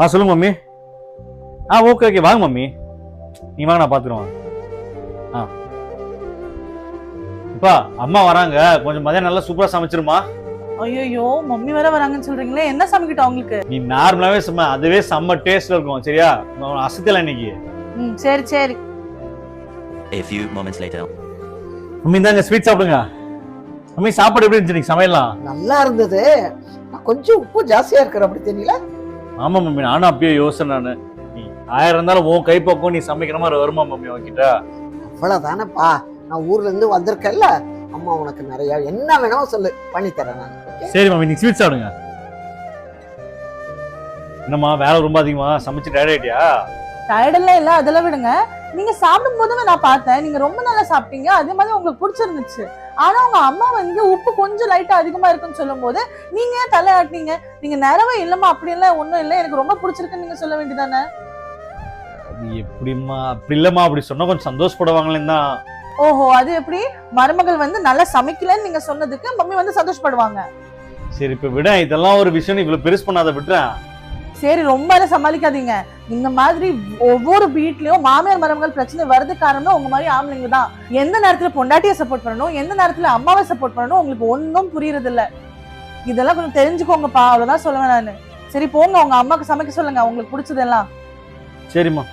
ஆ சொல்லுங்க மம்மி. ஆ okay okay வாங்க மம்மி. நீ வாங்க நான் பார்த்துருவேன் ஆ. அப்பா அம்மா வராங்க. கொஞ்சம் மதியம் நல்லா சூப்பரா சமைச்சிருமா? ஐயோ மம்மி வேற வராங்கன்னு சொல்றீங்களே. என்ன சமைக்கிட்டோம் உங்களுக்கு நீ நார்மலாவே சும்மா அதுவே செம்ம டேஸ்ட்ல இருக்கும் சரியா? அசத்தில இன்னைக்கு. ம் சரி சரி. A few moments later. Mummy இந்தாங்க ஸ்வீட் சாப்பிடுங்க. மம்மி சாப்பாடு எப்படி இருந்துச்சு இன்னைக்கு? சமையலாம் நல்லா இருந்தது. நான் கொஞ்சம் உப்பு ஜாஸ்தியா இருக்கிற அப்படி தெரியல. ஆமா மம்மி நானும் அப்பயே யோசனை நானு. நீ ஆயிரம் இருந்தாலும் உன் கைப்பக்கம் நீ சமைக்கிற மாதிரி வருமா மம்மி உன்கிட்ட அவ்வளவுதானப்பா. நான் ஊர்ல இருந்து வந்திருக்கேன்ல. அம்மா உனக்கு நிறைய என்ன வேணாலும் சொல்லு. பண்ணி தரேன் நான்? சரி மம்மி நீ ஸ்வீட் சாப்பிடுங்க. என்னம்மா வேலை ரொம்ப அதிகமா? சமைச்சு டயர்ட் ஆயிட்டியா? டயர்டெல்லாம் இல்ல அதெல்லாம் விடுங்க. நீங்க சாப்பிடும் போதுமே நான் பார்த்தேன். நீங்க ரொம்ப நல்லா சாப்பிட்டீங்க. அதே மாதிரி உங்களுக்கு பிடிச்சிருந்துச்சு. ஆனா உங்க அம்மா வந்து உப்பு கொஞ்சம் லைட்டா அதிகமா இருக்குன்னு சொல்லும் போது நீங்க ஏன் தலையாட்டினீங்க? நீங்க நிறவே இல்லம்மா. அப்படி எல்லாம் ஒண்ணும் இல்ல. எனக்கு ரொம்ப பிடிச்சிருக்குன்னு நீங்க சொல்ல வேண்டியதானே? அது எப்படிம்மா? அப்படி இல்லம்மா. அப்படி சொன்னா கொஞ்சம் சந்தோஷப்படுவாங்களேன்னு தான். ஓஹோ அது எப்படி? மருமகள் வந்து நல்லா சமைக்கலன்னு நீங்க சொன்னதுக்கு மம்மி வந்து சந்தோஷப்படுவாங்க. சரி இப்ப விட. இதெல்லாம் ஒரு விஷயம். இவ்வளவு பெருசு பண்ணாத விட்டுறேன். சரி ரொம்ப சமாளிக்காதீங்க. இந்த மாதிரி ஒவ்வொரு வீட்லயும் மாமியார் மருமகள் பிரச்சனை வருது காரணம் உங்க மாதிரி ஆம்பளைங்க தான். எந்த நேரத்துல பொண்டாட்டியை சப்போர்ட் பண்ணணும் எந்த நேரத்துல அம்மாவை சப்போர்ட் பண்ணணும் உங்களுக்கு ஒன்றும் புரியறது இல்ல இதெல்லாம் கொஞ்சம் தெரிஞ்சுக்கோங்கப்பா அவ்வளவுதான் சொல்லுவேன் நானு. சரி போங்க உங்க அம்மாக்கு சமைக்க சொல்லுங்க உங்களுக்கு பிடிச்சதெல்லாம். சரிம்மா.